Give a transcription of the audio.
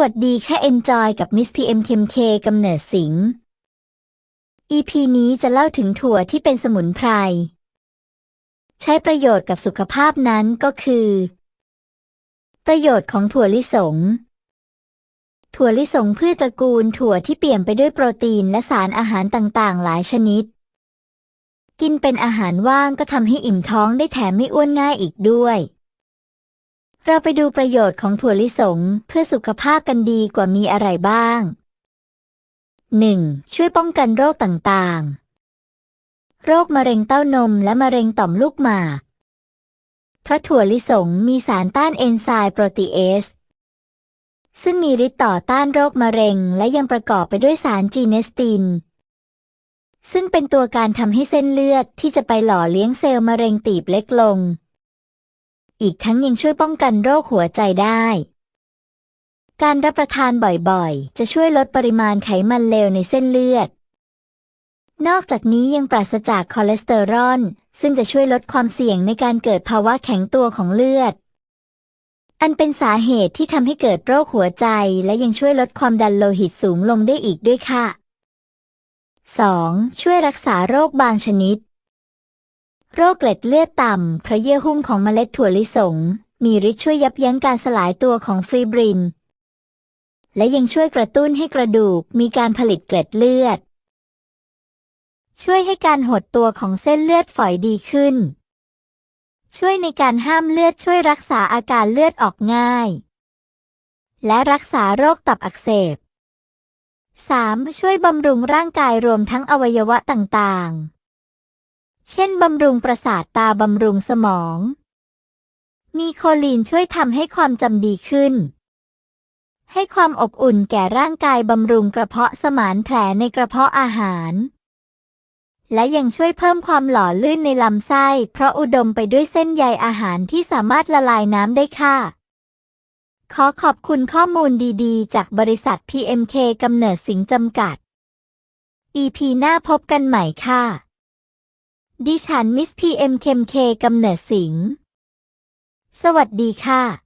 วัสดีแค่ Enjoy กับ Miss PM KMK กำเนิดสิงห์ EP นี้จะเล่าถึงถั่วที่เป็นสมุนไพร ใช้ประโยชน์กับสุขภาพนั้นก็คือ ประโยชน์ของถั่วลิสง ถั่วลิสงพืชตระกูลถั่วที่เปี่ยมไปด้วยโปรตีนและสารอาหารต่างๆ หลายชนิด กินเป็นอาหารว่างก็ทำให้อิ่มท้องได้แถมไม่อ้วนง่ายอีกด้วย เราไปดูประโยชน์ของถั่วลิสงเพื่อสุขภาพกันดีกว่ามีอะไรบ้าง 1. ช่วยป้องกันโรคต่างๆ โรคมะเร็งเต้านมและมะเร็งต่อมลูกหมากเพราะถั่วลิสงมีสารต้านเอนไซม์โปรตีเอส ซึ่งมีฤทธิ์ต่อต้านโรคมะเร็งและยังประกอบไปด้วยสารจีเนสติน ซึ่งเป็นตัวการทำให้เส้นเลือดที่จะไปหล่อเลี้ยงเซลล์มะเร็งตีบเล็กลง อีกทั้งยังช่วยป้องกันโรคหัวใจได้ การรับประทานบ่อยๆ จะช่วยลดปริมาณไขมันเลวในเส้นเลือด นอกจากนี้ยังปราศจากคอเลสเตอรอลซึ่งจะช่วยลดความเสี่ยงในการเกิดภาวะแข็งตัวของเลือด อันเป็นสาเหตุที่ทำให้เกิดโรคหัวใจและยังช่วยลดความดันโลหิตสูงลงได้อีกด้วยค่ะ 2. ช่วยรักษาโรคบางชนิด โรคเกล็ดเลือดต่ำเพราะเยื่อหุ้มของเมล็ดถั่วลิสง มีฤทธิ์ช่วยยับยั้งการสลายตัวของฟีบริน และยังช่วยกระตุ้นให้กระดูกมีการผลิตเกล็ดเลือด ช่วยให้การหดตัวของเส้นเลือดฝอยดีขึ้น ช่วยในการห้ามเลือดช่วยรักษาอาการเลือดออกง่าย และรักษาโรคตับอักเสบ 3. ช่วยบำรุงร่างกายรวมทั้งอวัยวะต่างๆ เช่นบำรุงประสาทตาบำรุงสมอง มีโคลีนช่วยทำให้ความจำดีขึ้น ให้ความอบอุ่นแก่ร่างกายบำรุงกระเพาะสมานแผลในกระเพาะอาหาร และยังช่วยเพิ่มความหล่อลื่นในลำไส้ เพราะอุดมไปด้วยเส้นใยอาหารที่สามารถละลายน้ำได้ค่ะ ขอขอบคุณข้อมูลดีๆ จากบริษัท PMK กำเนิดสิงจำกัด EP หน้าพบกันใหม่ค่ะ ดิฉันมิสพีเอ็มเคมเคกำเนิดสิงห์สวัสดีค่ะ